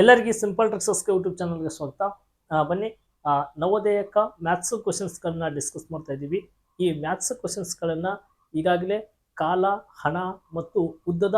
ಎಲ್ಲರಿಗೂ simple ಟ್ರಿಕ್ಸಸ್ಗೆ YouTube ಚಾನಲ್ಗೆ ಸ್ವಾಗತ. ಬನ್ನಿ ನವೋದಯಕ ಮ್ಯಾಥ್ಸ್ ಕ್ವಶನ್ಸ್ಗಳನ್ನ ಡಿಸ್ಕಸ್ ಮಾಡ್ತಾ ಇದ್ದೀವಿ ಈ ಮ್ಯಾಥ್ಸ್ ಕ್ವಶನ್ಸ್ಗಳನ್ನು ಈಗಾಗಲೇ ಕಾಲ, ಹಣ ಮತ್ತು ಉದ್ದದ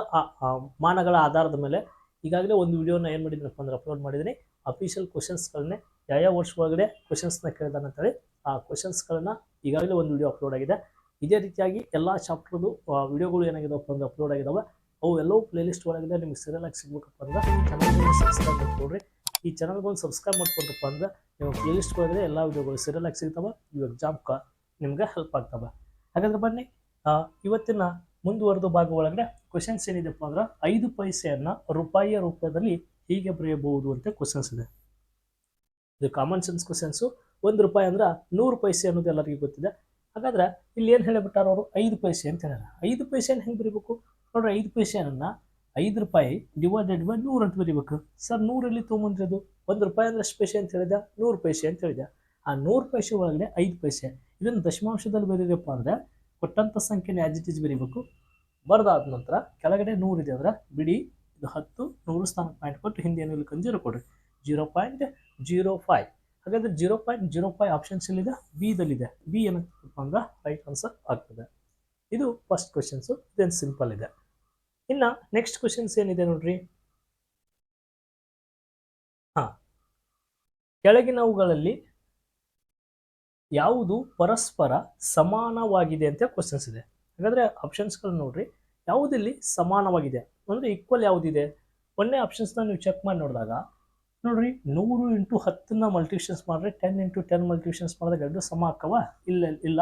ಮಾನಗಳ ಆಧಾರದ ಮೇಲೆ ಈಗಾಗಲೇ ಒಂದು ವಿಡಿಯೋನ ಏನು ಮಾಡಿದ್ದೀನಪ್ಪ ಅಂದ್ರೆ ಅಪ್ಲೋಡ್ ಮಾಡಿದ್ದೀನಿ. ಅಫಿಷಿಯಲ್ ಕ್ವಶನ್ಸ್ಗಳನ್ನೇ ಯಾವ ವರ್ಷ ಒಳಗಡೆ ಕ್ವಶನ್ಸ್ನ ಕೇಳಿದಾನೆ ಅಂತೇಳಿ ಆ ಕ್ವಶನ್ಸ್ಗಳನ್ನ ಈಗಾಗಲೇ ಒಂದು ವಿಡಿಯೋ ಅಪ್ಲೋಡ್ ಆಗಿದೆ. ಇದೇ ರೀತಿಯಾಗಿ ಎಲ್ಲ ಚಾಪ್ಟರ್ದು ವಿಡಿಯೋಗಳು ಏನಾಗಿದಾವಪ್ಪ ಅಂದ್ರೆ ಅಪ್ಲೋಡ್ ಆಗಿದಾವೆ. ಅವು ಎಲ್ಲವೂ ಪ್ಲೇಲಿಸ್ಟ್ ಒಳಗಿದೆ ನಿಮ್ಗೆ ಸೀರಿಯಲ್ ಆಗಿ ಸಿಗ್ಬೇಕಪ್ಪ ಅಂದ್ರೆ ಚಾನಲ್ಗೆ ಸಬ್ಸ್ಕ್ರೈಬ್ ಮಾಡ್ಕೊಡ್ರಿ. ಈ ಚಾನಲ್ಗೆ ಒಂದು ಸಬ್ಸ್ಕ್ರೈಬ್ ಮಾಡ್ಕೊಂಡ್ರಪ್ಪ ಅಂದ್ರೆ ನಿಮ್ಮ ಪ್ಲೇಲಿಸ್ಟ್ ಒಳಗಡೆ ಎಲ್ಲ ವಿಡಿಯೋಗಳು ಸೀರಿಯಲ್ ಆಗಿ ಸಿಗ್ತಾವೆ ಎಕ್ಸಾಮ್ ಕ ನಿಮ್ಗೆ ಹೆಲ್ಪ್ ಆಗ್ತವೆ. ಹಾಗಾದ್ರೆ ಬನ್ನಿ ಇವತ್ತಿನ ಮುಂದುವರೆದ ಭಾಗ ಒಳಗಡೆ ಕ್ವಶನ್ಸ್ ಏನಿದೆಪ್ಪ ಅಂದ್ರೆ ಐದು ಪೈಸೆಯನ್ನು ರೂಪಾಯಿಯ ರೂಪದಲ್ಲಿ ಹೀಗೆ ಬರೆಯಬಹುದು ಅಂತ ಕ್ವಶನ್ಸ್ ಇದೆ. ಇದು ಕಾಮನ್ ಸೆನ್ಸ್ ಕ್ವಶನ್ಸು ಒಂದು ರೂಪಾಯಿ ಅಂದ್ರೆ ನೂರು ಪೈಸೆ ಅನ್ನೋದು ಎಲ್ಲರಿಗೂ ಗೊತ್ತಿದೆ. ಹಾಗಾದ್ರೆ ಇಲ್ಲಿ ಏನು ಹೇಳಿಬಿಟ್ಟಾರ ಅವರು? ಐದು ಪೈಸೆ ಅಂತ ಹೇಳ್ಯಾರ. ಐದು ಪೈಸೆಯನ್ನು ಹೆಂಗೆ ಬರೀಬೇಕು? ನೋಡ್ರಿ, ಐದು ಪೈಸೆಯನ್ನು ಐದು ರೂಪಾಯಿ ಡಿವೈಡೆಡ್ ಬೈ ನೂರು ಅಂತ ಬರೀಬೇಕು. ಸರ್, ನೂರಲ್ಲಿ ಅದು ಒಂದು ರೂಪಾಯಿ ಅಂದ್ರೆ ಎಷ್ಟು ಪೈಸೆ ಅಂತ ಹೇಳಿದೆ ನೂರು ಪೈಸೆ ಅಂತ ಹೇಳಿದೆ ಆ ನೂರು ಪೈಸೆ ಒಳಗಡೆ ಐದು ಪೈಸೆ. ಇದನ್ನು ದಶಮಾಂಶದಲ್ಲಿ ಬರೀರಪ್ಪ ಅಂದ್ರೆ ಕೊಟ್ಟಂಥ ಇಟ್ ಇಸ್ ಬರೀಬೇಕು. ಬರೆದಾದ ನಂತರ ಕೆಳಗಡೆ ನೂರು ಇದೆ ಅಂದ್ರೆ ಬಿಡಿ, ಇದು ಹತ್ತು, ನೂರು ಸ್ಥಾನ ಪಾಯಿಂಟ್ ಕೊಟ್ಟು ಹಿಂದೆ ಏನು ಇಲ್ಲಿ ಜೀರೋ ಕೊಡ್ರಿ. ಜೀರೋ ಪಾಯಿಂಟ್ ಜೀರೋ ಫೈವ್ ಹಾಗಾದ್ರೆ zero point zero five options ಎಲ್ಲಿದೆ? ಬಿ ದಲ್ಲಿದೆ. ಬಿ ಏನಂತ ಅಂದ್ರೆ ರೈಟ್ ಆನ್ಸರ್ ಆಗ್ತದೆ. ಇದು ಫಸ್ಟ್ ಕ್ವಶನ್ಸು ದೆನ್ ಸಿಂಪಲ್ ಇದೆ. ಇನ್ನು ನೆಕ್ಸ್ಟ್ ಕ್ವಶನ್ಸ್ ಏನಿದೆ ನೋಡ್ರಿ? ಹಾ. ಕೆಳಗಿನವುಗಳಲ್ಲಿ ಯಾವುದು ಪರಸ್ಪರ ಸಮಾನವಾಗಿದೆ ಅಂತ ಕ್ವಶನ್ಸ್ ಇದೆ. ಹಾಗಾದ್ರೆ ಆಪ್ಷನ್ಸ್ಗಳು ನೋಡ್ರಿ. ಯಾವುದಿಲ್ಲಿ ಸಮಾನವಾಗಿದೆ? ಅಂದ್ರೆ ಈಕ್ವಲ್ ಯಾವುದಿದೆ? ಒಂದೇ ಆಪ್ಷನ್ಸ್ನ ನೀವು ಚೆಕ್ ಮಾಡಿ ನೋಡಿದಾಗ, ನೋಡ್ರಿ ನೂರು ಇಂಟು ಹತ್ತನ್ನ ಮಲ್ಟಿಪ್ಲಿಕೇಶನ್ಸ್ ಮಾಡಿದ್ರೆ ಟೆನ್ ಇಂಟು ಟೆನ್ ಮಲ್ಟಿಪ್ಲಿಕೇಶನ್ಸ್ ಮಾಡಿದಾಗ ಎರಡು ಸಮ ಹಾಕವ ಇಲ್ಲ ಇಲ್ಲ.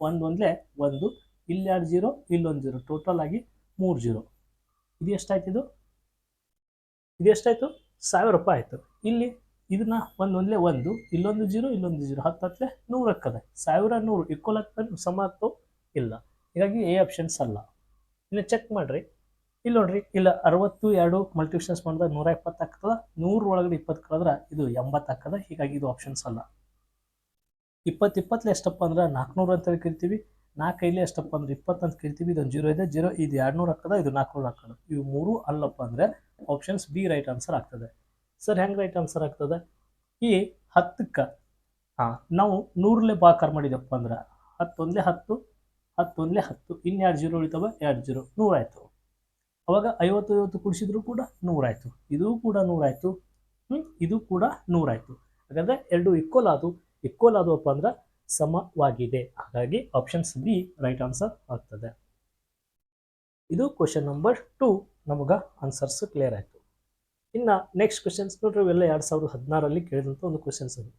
ಒಂದು ಒಂದಲೇ ಒಂದು, ಇಲ್ಲಿ ಎರಡು ಜೀರೋ, ಇಲ್ಲೊಂದು ಜೀರೋ. ಟೋಟಲ್ ಆಗಿ ಮೂರು ಜೀರೋ. ಇದು ಎಷ್ಟಾಯ್ತು ಇದು? ಇದು ಎಷ್ಟಾಯ್ತು? ಸಾವಿರ ರೂಪಾಯಿ ಆಯಿತು. ಇಲ್ಲಿ ಇದನ್ನ ಒಂದು ಒಂದಲೇ ಒಂದು, ಇಲ್ಲೊಂದು ಜೀರೋ ಇಲ್ಲೊಂದು ಜೀರೋ. ಹತ್ತು ಹತ್ತಲೆ ನೂರು ಹಕ್ಕದೆ ಸಾವಿರ ನೂರು ಈಕ್ವಲ್ ಆಗ್ತದೆ, ಸಮ ಇಲ್ಲ. ಹೀಗಾಗಿ ಎ ಆಪ್ಷನ್ಸ್ ಅಲ್ಲ. ಇನ್ನು ಚೆಕ್ ಮಾಡಿರಿ. ಇಲ್ಲಿ ನೋಡ್ರಿ, ಇಲ್ಲ, ಅರವತ್ತು ಎರಡು ಮಲ್ಟಿಪ್ಷನ್ಸ್ ಮಾಡಿದಾಗ ನೂರ ಇಪ್ಪತ್ತು ಆಗ್ತದ. ನೂರು ಒಳಗಡೆ ಇಪ್ಪತ್ತು ಕಳೆದ್ರೆ ಇದು ಎಂಬತ್ತು ಹಾಕದ ಹೀಗಾಗಿ ಇದು ಆಪ್ಷನ್ಸ್ ಅಲ್ಲ. ಇಪ್ಪತ್ತು ಇಪ್ಪತ್ತಲೆ ಎಷ್ಟಪ್ಪ ಅಂದ್ರೆ ನಾಲ್ಕುನೂರು ಅಂತ ಕರಿತೀವಿ ನಾಲ್ಕೈಲಿ ಎಷ್ಟಪ್ಪ ಅಂದ್ರೆ ಇಪ್ಪತ್ತಂತ ಕೇಳ್ತೀವಿ ಇದೊಂದು ಜೀರೋ ಇದೆ ಜೀರೋ ಇದು ಎರಡುನೂರು ಆಗ್ತದೆ ಇದು ನಾಲ್ಕುನೂರು ಆಗ್ತದೆ ಇವು ಮೂರು ಅಲ್ಲಪ್ಪ ಅಂದರೆ ಆಪ್ಷನ್ಸ್ ಬಿ ರೈಟ್ ಆನ್ಸರ್ ಆಗ್ತದೆ. ಸರ್ ಹೆಂಗೆ ರೈಟ್ ಆನ್ಸರ್ ಆಗ್ತದೆ? ಈ ಹತ್ತಕ್ಕೆ ಹಾಂ. ನಾವು ನೂರಲ್ಲೇ ಬಾಕಾರ ಮಾಡಿದಪ್ಪ ಅಂದ್ರೆ ಹತ್ತೊಂದಲೇ ಹತ್ತು ಹತ್ತೊಂದಲೇ ಹತ್ತು ಇನ್ನೆರಡು ಜೀರೋ ಉಳಿತವೆ ಎರಡು ಜೀರೋ ನೂರಾಯಿತು. ಅವಾಗ ಐವತ್ತು ಐವತ್ತು ಕುಡಿಸಿದ್ರು ಕೂಡ ನೂರಾಯಿತು. ಇದು ಕೂಡ ನೂರಾಯಿತು. ಹ್ಞೂ ಇದು ಕೂಡ ನೂರಾಯಿತು. ಹಾಗಾದರೆ ಎರಡು ಇಕ್ವಲ್ ಆದು ಇಕ್ವಲ್ ಆದವಪ್ಪ ಅಂದ್ರೆ ಸಮವಾಗಿದೆ. ಹಾಗಾಗಿ ಆಪ್ಷನ್ಸ್ ಬಿ ರೈಟ್ ಆನ್ಸರ್ ಆಗ್ತದೆ. ಇದು ಕ್ವಶನ್ ನಂಬರ್ ಟು ನಮಗೆ ಆನ್ಸರ್ಸ್ ಕ್ಲಿಯರ್ ಆಯಿತು. ಇನ್ನು ನೆಕ್ಸ್ಟ್ ಕ್ವಶನ್ಸ್ ನೋಡ್ರಿ, ಇವೆಲ್ಲ ಎರಡು ಸಾವಿರದ ಹದಿನಾರಲ್ಲಿ ಕೇಳಿದಂಥ ಒಂದು ಕ್ವಶನ್ಸ್ ಅದು.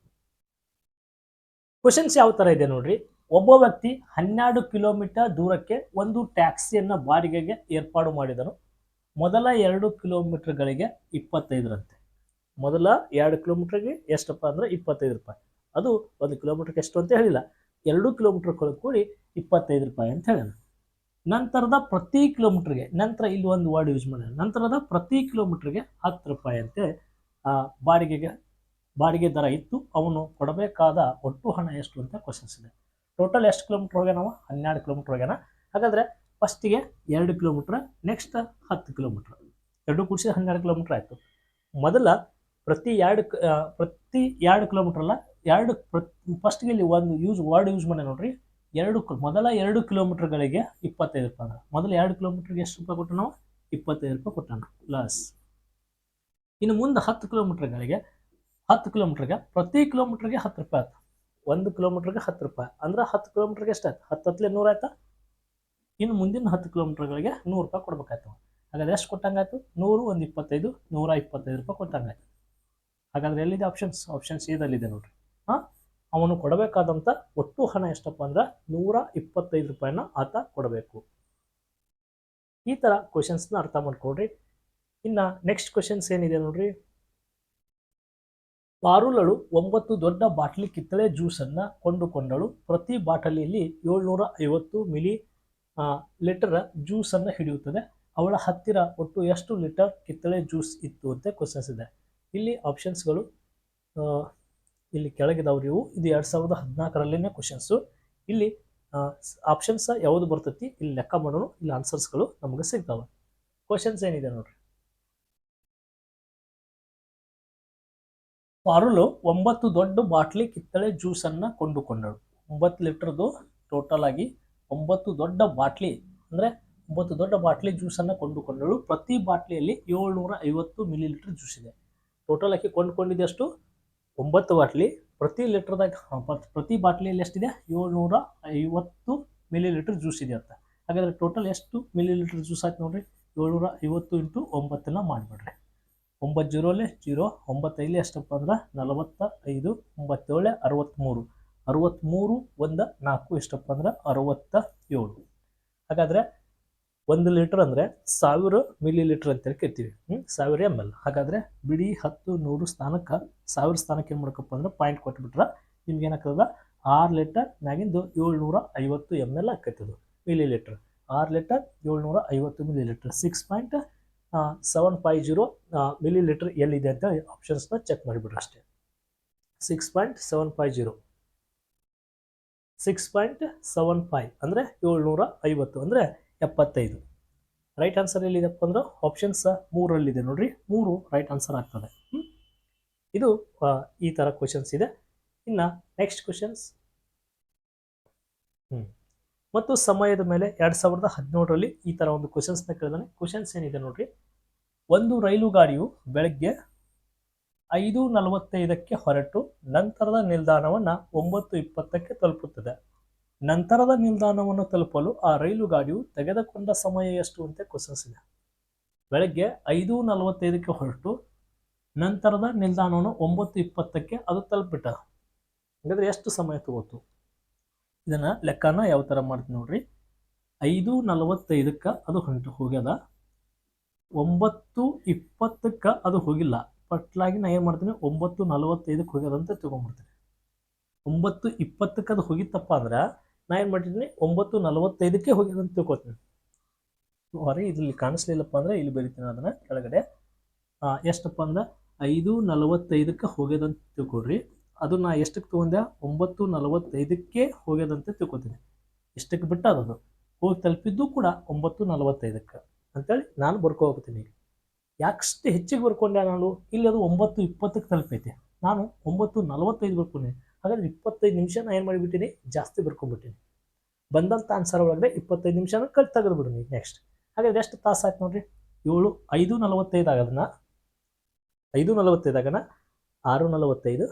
ಕ್ವಶನ್ಸ್ ಯಾವ ಥರ ಇದೆ ನೋಡ್ರಿ? ಒಬ್ಬ ವ್ಯಕ್ತಿ ಹನ್ನೆರಡು ಕಿಲೋಮೀಟರ್ ದೂರಕ್ಕೆ ಒಂದು ಟ್ಯಾಕ್ಸಿಯನ್ನು ಬಾಡಿಗೆಗೆ ಏರ್ಪಾಡು ಮಾಡಿದನು. ಮೊದಲ ಎರಡು ಕಿಲೋಮೀಟರ್ಗಳಿಗೆ ಇಪ್ಪತ್ತೈದರಂತೆ. ಮೊದಲ ಎರಡು ಕಿಲೋಮೀಟರ್ಗೆ ಎಷ್ಟಪ್ಪ ಅಂದ್ರೆ ಇಪ್ಪತ್ತೈದು ರೂಪಾಯಿ. ಅದು ಒಂದು ಕಿಲೋಮೀಟ್ರ್ಗೆ ಎಷ್ಟು ಅಂತ ಹೇಳಿಲ್ಲ. ಎರಡು ಕಿಲೋಮೀಟ್ರ್ ಕೂಡಿ ಇಪ್ಪತ್ತೈದು ರೂಪಾಯಿ ಅಂತ ಹೇಳೋಣ ನಂತರದ ಪ್ರತಿ ಕಿಲೋಮೀಟ್ರಿಗೆ ನಂತರ ಇಲ್ಲಿ ಒಂದು ವರ್ಡ್ ಯೂಸ್ ಮಾಡೋಣ ನಂತರದ ಪ್ರತಿ ಕಿಲೋಮೀಟ್ರಿಗೆ ಹತ್ತು ರೂಪಾಯಿ ಅಂತೆ ಬಾಡಿಗೆಗೆ, ಬಾಡಿಗೆ ದರ ಇತ್ತು. ಅವನು ಕೊಡಬೇಕಾದ ಒಟ್ಟು ಹಣ ಎಷ್ಟು ಅಂತ ಕ್ವಶನ್ಸ್ ಇದೆ. ಟೋಟಲ್ ಎಷ್ಟು ಕಿಲೋಮೀಟ್ರ್ ಹೋಗ್ಯಾನವ ನಾವು ಹನ್ನೆರಡು ಕಿಲೋಮೀಟ್ರ್ ಹೋಗ್ಯಾನ. ಹಾಗಾದರೆ ಫಸ್ಟಿಗೆ ಎರಡು ಕಿಲೋಮೀಟ್ರ್ ನೆಕ್ಸ್ಟ್ ಹತ್ತು ಕಿಲೋಮೀಟ್ರ್ ಎರಡು ಕೂಡಿಸಿದ ಹನ್ನೆರಡು ಕಿಲೋಮೀಟ್ರ್ ಆಯಿತು. ಮೊದಲ ಪ್ರತಿ ಎರಡು ಪ್ರತಿ ಎರಡು ಕಿಲೋಮೀಟ್ರಲ್ಲ ಎರಡು ಫಸ್ಟ್ಗೆ ಇಲ್ಲಿ ಒಂದು ಯೂಸ್ ವರ್ಡ್ ಯೂಸ್ ಮಾಡಿ ನೋಡ್ರಿ. ಎರಡು ಮೊದಲ ಎರಡು ಕಿಲೋಮೀಟರ್ಗಳಿಗೆ ಇಪ್ಪತ್ತೈದು ರೂಪಾಯಿ ಅಂದ್ರೆ. ಮೊದಲ ಎರಡು ಕಿಲೋಮೀಟರ್ಗೆ ಎಷ್ಟು ರೂಪಾಯಿ ಕೊಟ್ಟು ನಾವು ಇಪ್ಪತ್ತೈದು ರೂಪಾಯಿ ಕೊಟ್ಟಾನ. ಪ್ಲಸ್ ಇನ್ನು ಮುಂದೆ ಹತ್ತು ಕಿಲೋಮೀಟರ್ಗಳಿಗೆ ಹತ್ತು ಕಿಲೋಮೀಟರ್ಗೆ ಪ್ರತಿ ಕಿಲೋಮೀಟರ್ಗೆ ಹತ್ತು ರೂಪಾಯಿ ಆಯ್ತು. ಒಂದು ಕಿಲೋಮೀಟರ್ಗೆ ಹತ್ತು ರೂಪಾಯಿ. ಅಂದ್ರೆ ಹತ್ತು ಎಷ್ಟು ಎಷ್ಟಾಯ್ತು ಹತ್ತು ಹತ್ತಲೆ ನೂರು ಆಯ್ತಾ? ಇನ್ನು ಮುಂದಿನ ಹತ್ತು ಕಿಲೋಮೀಟರ್ಗಳಿಗೆ ನೂರು ರೂಪಾಯಿ ಕೊಡ್ಬೇಕಾಯ್ತು. ಹಾಗಾದ್ರೆ ಎಷ್ಟು ಕೊಟ್ಟಂಗಾಯ್ತು? ನೂರು, ಒಂದು ಇಪ್ಪತ್ತೈದು, ನೂರ ಇಪ್ಪತ್ತೈದು ರೂಪಾಯಿ ಕೊಟ್ಟಂಗಾಯ್ತು. ಹಾಗಾದ್ರೆ ಎಲ್ಲಿದೆ ಆಪ್ಷನ್ಸ್ ಆಪ್ಷನ್ಸ್ ಇದಲ್ಲಿದೆ ನೋಡ್ರಿ. ಅವನು ಕೊಡಬೇಕಾದಂಥ ಒಟ್ಟು ಹಣ ಎಷ್ಟಪ್ಪ ಅಂದ್ರೆ ನೂರ ಇಪ್ಪತ್ತೈದು ರೂಪಾಯಿನ ಆತ ಕೊಡಬೇಕು. ಈ ಥರ ಕ್ವಶನ್ಸ್ನ ಅರ್ಥ ಮಾಡ್ಕೊಡ್ರಿ ಇನ್ನು ನೆಕ್ಸ್ಟ್ ಕ್ವಶನ್ಸ್ ಏನಿದೆ ನೋಡ್ರಿ? ಪಾರುಲಳು ಒಂಬತ್ತು ದೊಡ್ಡ ಬಾಟ್ಲಿ ಕಿತ್ತಳೆ ಜ್ಯೂಸನ್ನು ಕೊಂಡುಕೊಂಡಳು. ಪ್ರತಿ ಬಾಟಲಿಯಲ್ಲಿ ಏಳ್ನೂರ ಐವತ್ತು ಮಿಲಿ ಲೀಟರ್ ಜ್ಯೂಸನ್ನು ಹಿಡಿಯುತ್ತದೆ. ಅವಳ ಹತ್ತಿರ ಒಟ್ಟು ಎಷ್ಟು ಲೀಟರ್ ಕಿತ್ತಳೆ ಜ್ಯೂಸ್ ಇತ್ತು ಅಂತ ಕ್ವಶನ್ಸ್ ಇದೆ. ಇಲ್ಲಿ ಆಪ್ಷನ್ಸ್ಗಳು ಇಲ್ಲಿ ಕೆಳಗಿದವ್ರು ಇವು. ಇದು ಎರಡು ಸಾವಿರದ ಹದಿನಾಲ್ಕರಲ್ಲಿನೇ ಕ್ವಶನ್ಸು ಇಲ್ಲಿ ಆಪ್ಷನ್ಸ್ ಯಾವುದು ಬರ್ತೈತಿ, ಇಲ್ಲಿ ಲೆಕ್ಕ ಮಾಡೋಣ ಇಲ್ಲಿ ಆನ್ಸರ್ಸ್ಗಳು ನಮಗೆ ಸಿಗ್ತಾವೆ. ಕ್ವಶನ್ಸ್ ಏನಿದೆ ನೋಡ್ರಿ? ಪಾರುಲು ಒಂಬತ್ತು ದೊಡ್ಡ ಬಾಟ್ಲಿ ಕಿತ್ತಳೆ ಜ್ಯೂಸನ್ನು ಕೊಂಡುಕೊಂಡಳು. ಒಂಬತ್ತು ಲೀಟರ್ದು ಟೋಟಲ್ ಆಗಿ ಒಂಬತ್ತು ದೊಡ್ಡ ಬಾಟ್ಲಿ, ಅಂದರೆ ಒಂಬತ್ತು ದೊಡ್ಡ ಬಾಟ್ಲಿ ಜ್ಯೂಸನ್ನು ಕೊಂಡುಕೊಂಡಳು. ಪ್ರತಿ ಬಾಟ್ಲಿಯಲ್ಲಿ ಏಳ್ನೂರ ಐವತ್ತು ಮಿಲಿ ಲೀಟರ್ ಜ್ಯೂಸ್ ಇದೆ ಟೋಟಲ್ ಆಗಿ ಕೊಂಡುಕೊಂಡಿದ್ದು ಎಷ್ಟು? ಒಂಬತ್ತು ಬಾಟ್ಲಿ ಪ್ರತಿ ಲೀಟರ್ದಾಗ ಪ್ರತಿ ಬಾಟ್ಲಿಯಲ್ಲಿ ಎಷ್ಟಿದೆ? ಏಳ್ನೂರ ಐವತ್ತು ಮಿಲಿ ಲೀಟ್ರ್ ಜ್ಯೂಸ್ ಇದೆ ಅಂತ. ಹಾಗಾದರೆ ಟೋಟಲ್ ಎಷ್ಟು ಮಿಲಿ ಲೀಟ್ರ್ ಜ್ಯೂಸ್ ಆಯ್ತು ನೋಡಿರಿ? ಏಳ್ನೂರ ಐವತ್ತು ಇಂಟು ಒಂಬತ್ತನ್ನು ಮಾಡಿಬಿಡ್ರಿ. ಒಂಬತ್ತು ಜೀರೋಲೆ ಜೀರೋ ಒಂಬತ್ತೈದು ಎಷ್ಟಪ್ಪ ಅಂದ್ರೆ? ನಲವತ್ತ ಐದು ಒಂಬತ್ತೇಳೆ ಅರವತ್ತ್ಮೂರು ಅರವತ್ತ್ಮೂರು ಒಂದು ನಾಲ್ಕು ಎಷ್ಟಪ್ಪ ಅಂದ್ರೆ? ಅರವತ್ತ ಏಳು. ಹಾಗಾದರೆ ಒಂದು ಲೀಟರ್ ಅಂದರೆ ಸಾವಿರ ಮಿಲಿ ಲೀಟ್ರ್ ಅಂತೇಳಿ ಕೇಳ್ತೀವಿ. ಹ್ಞೂ ಸಾವಿರ ಎಂ ಎಲ್ ಹಾಗಾದರೆ ಬಿಡಿ ಹತ್ತು ನೂರು ಸ್ಥಾನಕ್ಕೆ ಸಾವಿರ ಸ್ಥಾನಕ್ಕೆ ಏನು ಮಾಡ್ಕಪ್ಪ ಅಂದ್ರೆ ಪಾಯಿಂಟ್ ಕೊಟ್ಬಿಟ್ರೆ ನಿಮ್ಗೆ ಏನಾಗ್ತದ? ಆರು ಲೀಟರ್ ಮ್ಯಾಗಿಂದು ಏಳ್ನೂರ ಐವತ್ತು ಎಂ ಎಲ್ ಆಕೈತದು ಮಿಲಿ ಲೀಟರ್ ಆರು ಲೀಟರ್ ಏಳ್ನೂರ ಐವತ್ತು millilitre six point seven five zero millilitre ಎಲ್ಲಿದೆ ಅಂತ ಆಪ್ಷನ್ಸ್ನ ಚೆಕ್ ಮಾಡಿಬಿಡ್ರಿ ಅಷ್ಟೇ. Six point seven five zero six point seven five ಅಂದರೆ ಏಳ್ನೂರ ಐವತ್ತು. ಅಂದರೆ ಎಪ್ಪತ್ತೈದು. ರೈಟ್ ಆನ್ಸರ್ ಎಲ್ಲಿದೆಪ್ಪ ಅಂದ್ರೆ ಆಪ್ಷನ್ಸ್ ಮೂರಲ್ಲಿದೆ ನೋಡ್ರಿ. ಮೂರು ರೈಟ್ ಆನ್ಸರ್ ಆಗ್ತದೆ. ಇದು ಈ ಥರ ಕ್ವಶನ್ಸ್ ಇದೆ. ಇನ್ನು ನೆಕ್ಸ್ಟ್ ಕ್ವಶನ್ಸ್ ಮತ್ತು ಸಮಯದ ಮೇಲೆ ಎರಡು ಸಾವಿರದ ಹದಿನೇಳರಲ್ಲಿ ಈ ಥರ ಒಂದು ಕ್ವಶನ್ಸ್ನ ಕೇಳಿದಾನೆ. ಕ್ವಶನ್ಸ್ ಏನಿದೆ ನೋಡ್ರಿ? ಒಂದು ರೈಲು ಗಾಡಿಯು ಬೆಳಗ್ಗೆ ಐದು ನಲವತ್ತೈದಕ್ಕೆ ಹೊರಟು, ನಂತರದ ನಿಲ್ದಾಣವನ್ನು ಒಂಬತ್ತು ಇಪ್ಪತ್ತಕ್ಕೆ ತಲುಪುತ್ತದೆ. ನಂತರದ ನಿಲ್ದಾಣವನ್ನು ತಲುಪಲು ಆ ರೈಲು ಗಾಡಿಯು ತೆಗೆದುಕೊಂಡ ಸಮಯ ಎಷ್ಟು ಅಂತ ಕ್ವಶನ್ಸ್ ಇದೆ. ಬೆಳಗ್ಗೆ ಐದು ನಲವತ್ತೈದಕ್ಕೆ ಹೊರಟು, ನಂತರದ ನಿಲ್ದಾಣವನ್ನು ಒಂಬತ್ತು ಇಪ್ಪತ್ತಕ್ಕೆ ಅದು ತಲುಪಿಟ್ಟ ಹಾಗಾದ್ರೆ ಎಷ್ಟು ಸಮಯ ತಗೋತು? ಇದನ್ನ ಲೆಕ್ಕನ ಯಾವ ಥರ ಮಾಡ್ತೀನಿ ನೋಡ್ರಿ. ಐದು ನಲವತ್ತೈದಕ್ಕೆ ಅದು ಹೊಂಟು ಹೋಗ್ಯದ, ಒಂಬತ್ತು ಇಪ್ಪತ್ತಕ್ಕೆ ಅದು ಹೋಗಿಲ್ಲ. ಪಟ್ಲಾಗಿ ನಾ ಏನು ಮಾಡ್ತೀನಿ, ಒಂಬತ್ತು ನಲವತ್ತೈದಕ್ಕೆ ಹೋಗ್ಯದ ಅಂತ ತಗೊಂಡ್ಬಿಡ್ತೀನಿ ಒಂಬತ್ತು ಇಪ್ಪತ್ತಕ್ಕೆ ಅದು ಹೋಗಿತ್ತಪ್ಪ ಅಂದ್ರೆ ನಾ ಏನು ಮಾಡಿದ್ದೀನಿ ಒಂಬತ್ತು ನಲವತ್ತೈದಕ್ಕೆ ಹೋಗಿದೆ ಅಂತ ತಿಳ್ಕೊತೀನಿ. ಹೊರ ಇಲ್ಲಿ ಕಾಣಿಸ್ಲಿಲ್ಲಪ್ಪ ಅಂದ್ರೆ ಇಲ್ಲಿ ಬರಿತೀನಿ ಅದನ್ನ ಕೆಳಗಡೆ. ಎಷ್ಟಪ್ಪ ಅಂದ್ರೆ ಐದು ನಲವತ್ತೈದಕ್ಕೆ ಹೋಗ್ಯದಂತ ತಿಳ್ಕೊಡ್ರಿ ಅದು ನಾ ಎಷ್ಟಕ್ಕೆ ತೊಗೊಂಡೆ? ಒಂಬತ್ತು ನಲವತ್ತೈದಕ್ಕೆ ಹೋಗ್ಯದಂತ ತಿಳ್ಕೊತೀನಿ. ಎಷ್ಟಕ್ಕೆ ಬಿಟ್ಟ ಅದು? ಹೋಗಿ ತಲುಪಿದ್ದು ಕೂಡ ಒಂಬತ್ತು ನಲವತ್ತೈದಕ್ಕೆ. ಅಂತೇಳಿ ನಾನು ಬರ್ಕೊ ಹೋಗ್ತೀನಿ ಯಾಕಷ್ಟು ಹೆಚ್ಚಿಗೆ ಬರ್ಕೊಂಡೆ ನಾನು? ಇಲ್ಲಿ ಅದು ಒಂಬತ್ತು ಇಪ್ಪತ್ತಕ್ಕೆ ತಲುಪೈತೆ. ನಾನು ಒಂಬತ್ತು ನಲವತ್ತೈದು ಬರ್ಕೊಂಡೆ. ಹಾಗಾದ್ರೆ ಇಪ್ಪತ್ತೈದು ನಿಮಿಷ ನಾನು ಏನು ಮಾಡಿಬಿಟ್ಟಿನಿ? ಜಾಸ್ತಿ ಬರ್ಕೊಂಡ್ಬಿಟ್ಟಿನಿ. ಬಂದಂಥ ಆನ್ಸರ್ ಒಳಗಡೆ ಇಪ್ಪತ್ತೈದು ನಿಮಿಷನ ಕಟ್ ನೀವು ನೆಕ್ಸ್ಟ್ ಹಾಗಾದ್ರೆ ಎಷ್ಟು ತಾಸು ಆಯ್ತು ನೋಡ್ರಿ? ಏಳು, ಐದು ನಲವತ್ತೈದು ಆಗೋದನ್ನ ಐದು ನಲವತ್ತೈದಾಗನ ಆರು ನಲವತ್ತೈದು,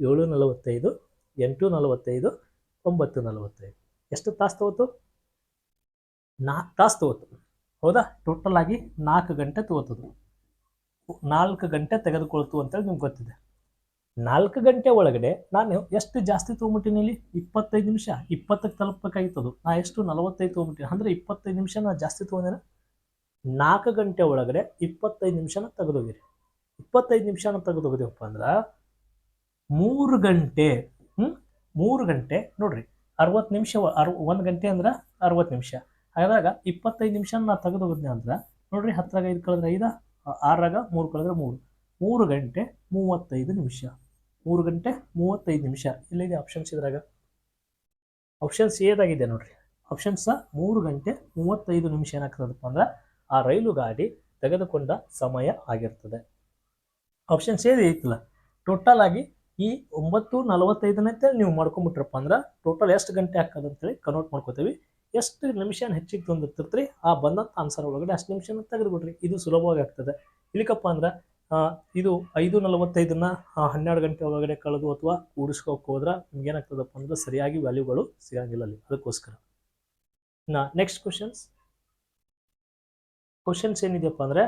ಏಳು ನಲವತ್ತೈದು, ಎಂಟು ನಲವತ್ತೈದು, ಒಂಬತ್ತು ನಲವತ್ತೈದು. ಎಷ್ಟು ತಾಸು ತಗೋತು? ನಾಲ್ಕು ತಾಸು ತಗೋತು. ಹೌದಾ? ಟೋಟಲ್ ಆಗಿ ನಾಲ್ಕು ಗಂಟೆ ತಗೋತದು. ನಾಲ್ಕು ಗಂಟೆ ತೆಗೆದುಕೊಳ್ತು ಅಂತೇಳಿ ನಿಮ್ಗೆ ಗೊತ್ತಿದೆ. ನಾಲ್ಕು ಗಂಟೆ ಒಳಗಡೆ ನಾನು ಎಷ್ಟು ಜಾಸ್ತಿ ತೊಗೊಂಬಿಟ್ಟಿನಿ ಇಲ್ಲಿ ಇಪ್ಪತ್ತೈದು ನಿಮಿಷ. ಇಪ್ಪತ್ತಕ್ಕೆ ತಲುಪಬೇಕಾಗಿತ್ತದು ನಾ ಎಷ್ಟು? ನಲವತ್ತೈದು ತೊಗೊಂಬಿಟ್ಟಿನಿ ಅಂದರೆ ಇಪ್ಪತ್ತೈದು ನಿಮಿಷ ನಾ ಜಾಸ್ತಿ ತೊಗೊಂಡೇನೆ ನಾಲ್ಕು ಗಂಟೆ ಒಳಗಡೆ ಇಪ್ಪತ್ತೈದು ನಿಮಿಷನ ತೆಗೆದೋಗಿರಿ ಇಪ್ಪತ್ತೈದು ನಿಮಿಷನ ತೆಗೆದೋಗಿದೆವಪ್ಪ ಅಂದ್ರೆ ಮೂರು ಗಂಟೆ ಹ್ಞೂ ಮೂರು ಗಂಟೆ, ನೋಡಿರಿ, ಅರವತ್ತು ನಿಮಿಷ ಅರ್, ಒಂದು ಗಂಟೆ ಅಂದ್ರೆ ಅರವತ್ತು ನಿಮಿಷ. ಹಾಗಾದಾಗ ಇಪ್ಪತ್ತೈದು ನಿಮಿಷ ನಾ ತೆಗೆದೋಗಿದ್ನಿ ಅಂದ್ರೆ, ನೋಡಿರಿ ಹತ್ತರಾಗ ಐದು ಕಳೆದ್ರೆ ಐದ ಆರಾಗ ಮೂರು ಕಳೆದ್ರೆ ಮೂರು. ಮೂರು ಗಂಟೆ ಮೂವತ್ತೈದು ನಿಮಿಷ. ಮೂರು ಗಂಟೆ ಮೂವತ್ತೈದು ನಿಮಿಷ. ಎಲ್ಲಿದೆ ಆಪ್ಷನ್ಸ್ ಇದ್ರಾಗ. ಆಪ್ಷನ್ಸ್ ಏದಾಗಿದೆ ನೋಡ್ರಿ. ಆಪ್ಷನ್ಸ್ ಮೂರು ಗಂಟೆ ಮೂವತ್ತೈದು ನಿಮಿಷ ಏನಾಗ್ತದಪ್ಪ ಅಂದ್ರೆ ಆ ರೈಲು ಗಾಡಿ ತೆಗೆದುಕೊಂಡ ಸಮಯ ಆಗಿರ್ತದೆ. ಆಪ್ಷನ್ಸ್ ಏದು ಐತಲ್ಲ. ಟೋಟಲ್ ಆಗಿ ಈ ಒಂಬತ್ತು ನಲವತ್ತೈದನಂತೇಳಿ ನೀವು ಮಾಡ್ಕೊಂಬಿಟ್ರಪ್ಪ ಅಂದ್ರೆ ಟೋಟಲ್ ಎಷ್ಟು ಗಂಟೆ ಅಂತೇಳಿ ಕನ್ವರ್ಟ್ ಮಾಡ್ಕೋತೀವಿ. ಎಷ್ಟು ನಿಮಿಷ ಹೆಚ್ಚಿಗೆ ತಂದಿರ್ತಿರ್ತೀರಿ? ಆ ಬಂದಂಥ ಆನ್ಸರ್ ಒಳಗಡೆ ಅಷ್ಟು ನಿಮಿಷನ ತೆಗೆದುಬಿಡ್ರಿ. ಇದು ಸುಲಭವಾಗಿ ಆಗ್ತದೆ. ಇಲ್ಲಿಕಪ್ಪ ಅಂದ್ರೆ ಇದು ಐದು ನಲವತ್ತೈದನ್ನ ಹನ್ನೆರಡು ಗಂಟೆ ಒಳಗಡೆ ಕಳೆದು ಅಥವಾ ಕೂಡಿಸ್ಕೋಕೆ ಹೋದ್ರೆ ನಿಮ್ಗೆ ಏನಾಗ್ತದಪ್ಪ ಅಂದ್ರೆ ಸರಿಯಾಗಿ ವ್ಯಾಲ್ಯೂಗಳು ಸಿಗಂಗಿಲ್ಲ ಅಲ್ಲಿ, ಅದಕ್ಕೋಸ್ಕರ. ನಾ ನೆಕ್ಸ್ಟ್ ಕ್ವಶನ್ಸ್ ಕ್ವಶನ್ಸ್ ಏನಿದೆಯಪ್ಪ ಅಂದ್ರೆ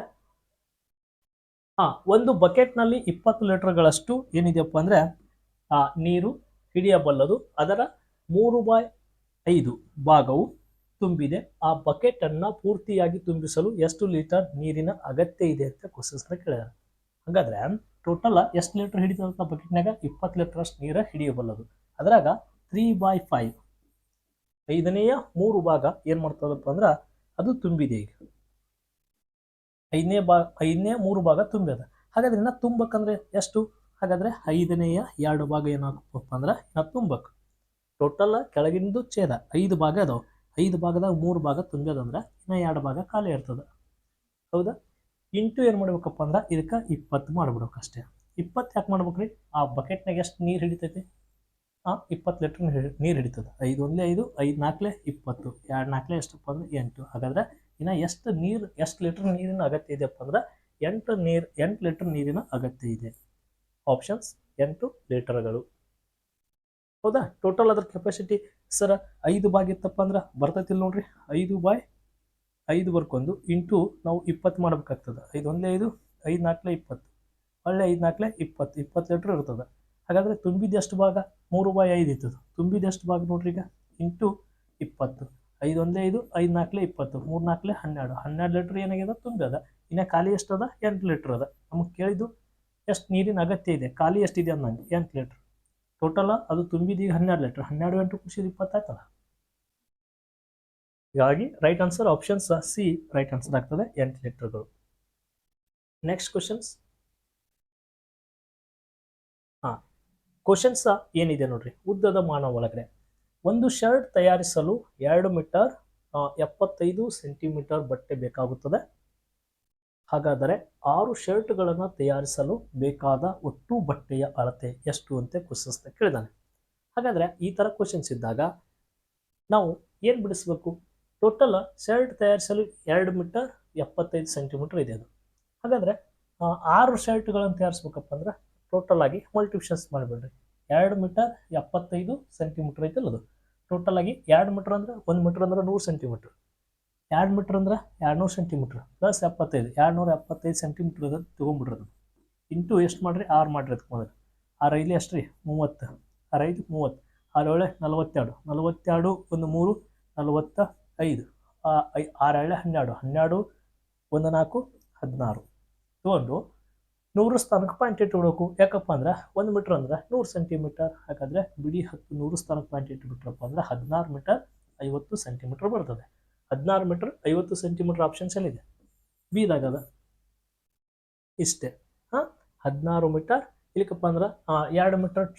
ಹಾ ಒಂದು ಬಕೆಟ್ನಲ್ಲಿ ಇಪ್ಪತ್ತು ಲೀಟರ್ಗಳಷ್ಟು ಏನಿದೆಯಪ್ಪ ಅಂದ್ರೆ, ಆ, ನೀರು ಹಿಡಿಯಬಲ್ಲದು, ಅದರ ಮೂರು ಬಾಯ್ ಐದು ಭಾಗವು ತುಂಬಿದೆ. ಆ ಬಕೆಟ್ ಅನ್ನ ಪೂರ್ತಿಯಾಗಿ ತುಂಬಿಸಲು ಎಷ್ಟು ಲೀಟರ್ ನೀರಿನ ಅಗತ್ಯ ಇದೆ ಅಂತ ಕ್ವಶನ್ಸ್ನ ಕೇಳ್ಯಾರ ಹಾಗಾದ್ರೆ ಟೋಟಲ್ ಎಷ್ಟು ಲೀಟರ್ ಹಿಡಿತದಂತ ಬಕೆಟ್ನಾಗ ಇಪ್ಪತ್ತು ಲೀಟರ್ ಅಷ್ಟು ನೀರು ಹಿಡಿಯಬಲ್ಲದು. ಅದ್ರಾಗ ತ್ರೀ ಬೈ ಫೈವ್ ಐದನೆಯ ಮೂರು ಭಾಗ ಏನು ಮಾಡ್ತದಪ್ಪ ಅಂದ್ರೆ ಅದು ತುಂಬಿದೆ ಈಗ. ಐದನೇ ಭಾಗ ಐದನೇ ಮೂರು ಭಾಗ ತುಂಬಿದ. ಹಾಗಾದ್ರೆ ಇನ್ನ ತುಂಬಕಂದ್ರೆ ಎಷ್ಟು? ಹಾಗಾದ್ರೆ ಐದನೆಯ ಎರಡು ಭಾಗ ಏನಾಗಪ್ಪ ಅಂದ್ರೆ ಇನ್ನ ತುಂಬಕ್. ಟೋಟಲ್ ಕೆಳಗಿಂದು ಛೇದ, ಐದು ಭಾಗ ಅದಾವ. ಐದು ಭಾಗದಾಗ ಮೂರು ಭಾಗ ತುಂಬ್ಯದಂದ್ರೆ ಇನ್ನ ಎರಡು ಭಾಗ ಖಾಲಿ ಇರ್ತದೆ. ಹೌದಾ? ಇಂಟು ಏನು ಮಾಡ್ಬೇಕಪ್ಪ ಅಂದ್ರೆ ಇದಕ್ಕೆ ಇಪ್ಪತ್ತು ಮಾಡ್ಬಿಡ್ಬೇಕು ಅಷ್ಟೇ. ಇಪ್ಪತ್ತು ಯಾಕೆ ಮಾಡ್ಬೇಕ್ರಿ? ಆ ಬಕೆಟ್ನಾಗ ಎಷ್ಟು ನೀರು ಹಿಡಿತೈತಿ? ಹಾಂ ಇಪ್ಪತ್ತು ಲೀಟ್ರ್ ನೀರು ಹಿಡಿತದೆ. ಐದು ಒಂದೇ ಐದು ಐದು ನಾಲ್ಕಲೆ ಇಪ್ಪತ್ತು. ಎರಡು ನಾಲ್ಕಲೆ ಎಷ್ಟಪ್ಪ ಅಂದ್ರೆ ಎಂಟು. ಹಾಗಾದ್ರೆ ಇನ್ನು ಎಷ್ಟು ನೀರು, ಎಷ್ಟು ಲೀಟ್ರ್ ನೀರಿನ ಅಗತ್ಯ ಇದೆಯಪ್ಪ ಅಂದ್ರೆ ಎಂಟು ನೀರು, ಎಂಟು ಲೀಟ್ರ್ ನೀರಿನ ಅಗತ್ಯ ಇದೆ. ಆಪ್ಷನ್ಸ್ ಎಂಟು ಲೀಟರ್ಗಳು. ಹೌದಾ? ಟೋಟಲ್ ಅದ್ರ ಕೆಪಾಸಿಟಿ ಸರ್ ಐದು ಬಾಗಿತ್ತಪ್ಪ ಅಂದ್ರೆ ಬರ್ತೈತಿಲ್ಲ ನೋಡ್ರಿ. ಐದು ಬಾಯ್ ಐದು ಬರ್ಕೊಂಡು ಇಂಟು ನಾವು ಇಪ್ಪತ್ತು ಮಾಡ್ಬೇಕಾಗ್ತದೆ. ಐದು ಒಂದೇ ಐದು ಐದು ನಾಲ್ಕಲೆ ಇಪ್ಪತ್ತು. ಒಳ್ಳೆ ಐದು ನಾಲ್ಕಲೆ ಇಪ್ಪತ್ತು ಇಪ್ಪತ್ತು ಲೀಟ್ರ್ ಇರ್ತದೆ ಹಾಗಾದರೆ ತುಂಬಿದ ಎಷ್ಟು ಭಾಗ? ಮೂರು ಬಾಯ್ ಐದು ಇರ್ತದೆ. ತುಂಬಿದ ಎಷ್ಟು ಭಾಗ ನೋಡ್ರಿ ಈಗ? ಇಂಟು ಇಪ್ಪತ್ತು. ಐದು ಒಂದೇ ಐದು ಐದು ನಾಲ್ಕಲೆ ಇಪ್ಪತ್ತು. ಮೂರು ನಾಲ್ಕಲೆ ಹನ್ನೆರಡು. ಹನ್ನೆರಡು ಲೀಟ್ರ್ ಏನಾಗಿದೆ? ತುಂಬಿದ. ಇನ್ನು ಖಾಲಿ ಎಷ್ಟು ಅದ ಎಂಟು ಲೀಟ್ರ್ ಅದ. ನಮಗೆ ಕೇಳಿದ್ದು ಎಷ್ಟು ನೀರಿನ ಅಗತ್ಯ ಇದೆ? ಖಾಲಿ ಎಷ್ಟಿದೆ ಅನ್ನಂಗೆ ಎಂಟು ಲೀಟ್ರ್. ಟೋಟಲ್ ಅದು ತುಂಬಿದ ಈಗ ಹನ್ನೆರಡು ಲೀಟ್ರ್. ಹನ್ನೆರಡು ಎಂಟು ಖುಷಿದು ಇಪ್ಪತ್ತಾಯ್ತಲ್ಲ? ಹೀಗಾಗಿ right answer options C right answer ಆಗ್ತದೆ ಎಂಟು ಲೀಟರ್ಗಳು ನೆಕ್ಸ್ಟ್ ಕ್ವಶನ್ಸ್ ಹಾಂ ಕ್ವಶನ್ಸ್ ಏನಿದೆ ನೋಡ್ರಿ? ಉದ್ದದ ಮಾನ ಒಳಗಡೆ. ಒಂದು ಶರ್ಟ್ ತಯಾರಿಸಲು ಎರಡು ಮೀಟರ್ ಎಪ್ಪತ್ತೈದು ಸೆಂಟಿಮೀಟರ್ ಬಟ್ಟೆ ಬೇಕಾಗುತ್ತದೆ. ಹಾಗಾದರೆ ಆರು ಶರ್ಟ್ಗಳನ್ನು ತಯಾರಿಸಲು ಬೇಕಾದ ಒಟ್ಟು ಬಟ್ಟೆಯ ಅಳತೆ ಎಷ್ಟು ಅಂತ ಕ್ವಶನ್ಸ್ ಕೇಳಿದಾನೆ. ಹಾಗಾದರೆ ಈ ಥರ ಕ್ವಶನ್ಸ್ ಇದ್ದಾಗ ನಾವು ಏನು ಬಿಡಿಸ್ಬೇಕು? ಟೋಟಲ್ ಶರ್ಟ್ ತಯಾರಿಸಲು ಎರಡು ಮೀಟರ್ ಎಪ್ಪತ್ತೈದು ಸೆಂಟಿಮೀಟರ್ ಇದೆ ಅದು. ಹಾಗಾದರೆ ಆರು ಶರ್ಟ್ಗಳನ್ನು ತಯಾರಿಸ್ಬೇಕಪ್ಪ ಅಂದ್ರೆ ಟೋಟಲ್ ಆಗಿ ಮಲ್ಟಿಪ್ಷನ್ಸ್ ಮಾಡಿಬಿಡ್ರಿ. ಎರಡು ಮೀಟರ್ ಎಪ್ಪತ್ತೈದು ಸೆಂಟಿಮೀಟರ್ ಐತಲ್ಲ ಅದು. ಟೋಟಲ್ ಆಗಿ ಎರಡು ಮೀಟರ್ ಅಂದ್ರೆ ಒಂದು ಮೀಟರ್ ಅಂದ್ರೆ ನೂರು ಸೆಂಟಿಮೀಟರ್. ಎರಡು ಮೀಟರ್ ಅಂದ್ರೆ ಎರಡು ನೂರು ಸೆಂಟಿಮೀಟ್ರ್ ಪ್ಲಸ್ ಎಪ್ಪತ್ತೈದು. ಎರಡು ನೂರ ಎಪ್ಪತ್ತೈದು ಸೆಂಟಿಮೀಟ್ರ್ ಅದು ತೊಗೊಂಬಿಡ್ರಿ ಅದು ಇಂಟು ಎಷ್ಟು ಮಾಡಿರಿ? ಆರು ಮಾಡಿರಿ ಅದಕ್ಕೆ ಮೊದಲು. ಆರು ಐದು ಎಷ್ಟು ರೀ ಮೂವತ್ತು. ಆರು ಐದು ಮೂವತ್ತು. ಆರು ಏಳು ನಲವತ್ತೆರಡು. ನಲವತ್ತೆರಡು ಒಂದು ಮೂರು, ನಲವತ್ತ ಐದು. ಆ- ಐ ಆರು ಏಳೆ ಹನ್ನೆರಡು. ಹನ್ನೆರಡು ಒಂದು ನಾಲ್ಕು ಹದಿನಾರು. ತೊಗೊಂಡು ನೂರು ಸ್ಥಾನಕ್ಕೆ ಪಾಯಿಂಟ್ ಇಟ್ಬಿಡ್ಬೇಕು ಯಾಕಪ್ಪ ಅಂದ್ರೆ ಒಂದು ಮೀಟ್ರ್ ಅಂದ್ರೆ ನೂರು ಸೆಂಟಿಮೀಟರ್ ಹಾಗಾದರೆ ಬಿಡಿ ಹತ್ತು ನೂರು ಸ್ಥಾನಕ್ಕೆ ಪಾಯಿಂಟ್ ಇಟ್ಬಿಟ್ರಪ್ಪ ಅಂದ್ರೆ ಹದಿನಾರು ಮೀಟರ್ ಐವತ್ತು ಸೆಂಟಿಮೀಟರ್ ಬರ್ತದೆ. ಹದಿನಾರು ಮೀಟರ್ ಐವತ್ತು ಸೆಂಟಿಮೀಟರ್ ಆಪ್ಷನ್ಸ್ ಎಲ್ಲಿದೆ ಬೀದಾಗದ ಇಷ್ಟೇ. ಹಾಂ? ಹದಿನಾರು ಮೀಟರ್ ಇಲ್ಲಿಕಪ್ಪ ಅಂದ್ರೆ ಎರಡು ಮೀಟರ್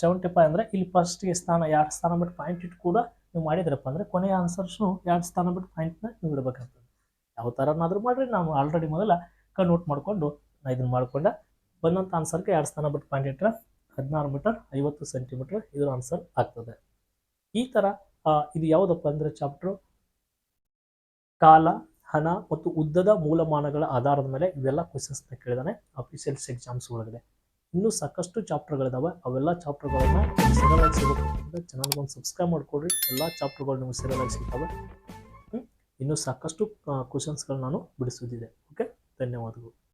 ಸೆವೆಂಟಿ ಫೈವ್ ಅಂದರೆ ಇಲ್ಲಿ ಫಸ್ಟ್ಗೆ ಸ್ಥಾನ ಎರಡು ಸ್ಥಾನ ಬಿಟ್ಟು ಪಾಯಿಂಟ್ ಇಟ್ಟು ಕೂಡ ನೀವು ಮಾಡಿದ್ರಪ್ಪ ಅಂದರೆ ಕೊನೆಯ ಆನ್ಸರ್ಸ್ನು ಎರಡು ಸ್ಥಾನ ಬಿಟ್ಟು ಪಾಯಿಂಟ್ನ ನೀವು ಇಡಬೇಕಾಗ್ತದೆ. ಯಾವ ಥರನಾದರೂ ಮಾಡಿರಿ, ನಾವು ಆಲ್ರೆಡಿ ಮೊದಲ ಕನ್ವರ್ಟ್ ಮಾಡಿಕೊಂಡು ನಾ ಇದನ್ನು ಮಾಡಿಕೊಂಡ ಬಂದಂಥ ಆನ್ಸರ್ಗೆ ಎರಡು ಸ್ಥಾನ ಬಿಟ್ಟು ಪಾಯಿಂಟ್ ಇಟ್ಟರೆ ಹದಿನಾರು ಮೀಟರ್ ಐವತ್ತು ಸೆಂಟಿಮೀಟರ್ ಇದರ ಆನ್ಸರ್ ಆಗ್ತದೆ. ಈ ಥರ ಇದು ಯಾವುದಪ್ಪ ಅಂದರೆ ಚಾಪ್ಟ್ರು ಕಾಲ, ಹಣ ಮತ್ತು ಉದ್ದದ ಮೂಲಮಾನಗಳ ಆಧಾರದ ಮೇಲೆ ಇವೆಲ್ಲ ಕ್ವಶನ್ಸ್ನ ಕೇಳಿದಾನೆ ಅಫಿಷಿಯಲ್ಸ್ ಎಕ್ಸಾಮ್ಸ್ ಒಳಗಡೆ. ಇನ್ನೂ ಸಾಕಷ್ಟು ಚಾಪ್ಟರ್ಗಳಿದಾವೆ ಅವೆಲ್ಲ ಚಾಪ್ಟರ್ಗಳನ್ನು ಸರಳಾಗಿ ಸಿಗುತ್ತೆ. ಚಾನಲ್ಗೆ ಒಂದು ಸಬ್ಸ್ಕ್ರೈಬ್ ಮಾಡಿಕೊಡ್ರಿ. ಎಲ್ಲ ಚಾಪ್ಟರ್ಗಳು ನಿಮಗೆ ಸರಳಾಗಿ ಸಿಗ್ತವೆ. ಇನ್ನು ಇನ್ನೂ ಸಾಕಷ್ಟು ಕ್ವಶನ್ಸ್ಗಳು ನಾನು ಬಿಡಿಸುತ್ತಿದ್ದೆ ಓಕೆ ಧನ್ಯವಾದಗಳು.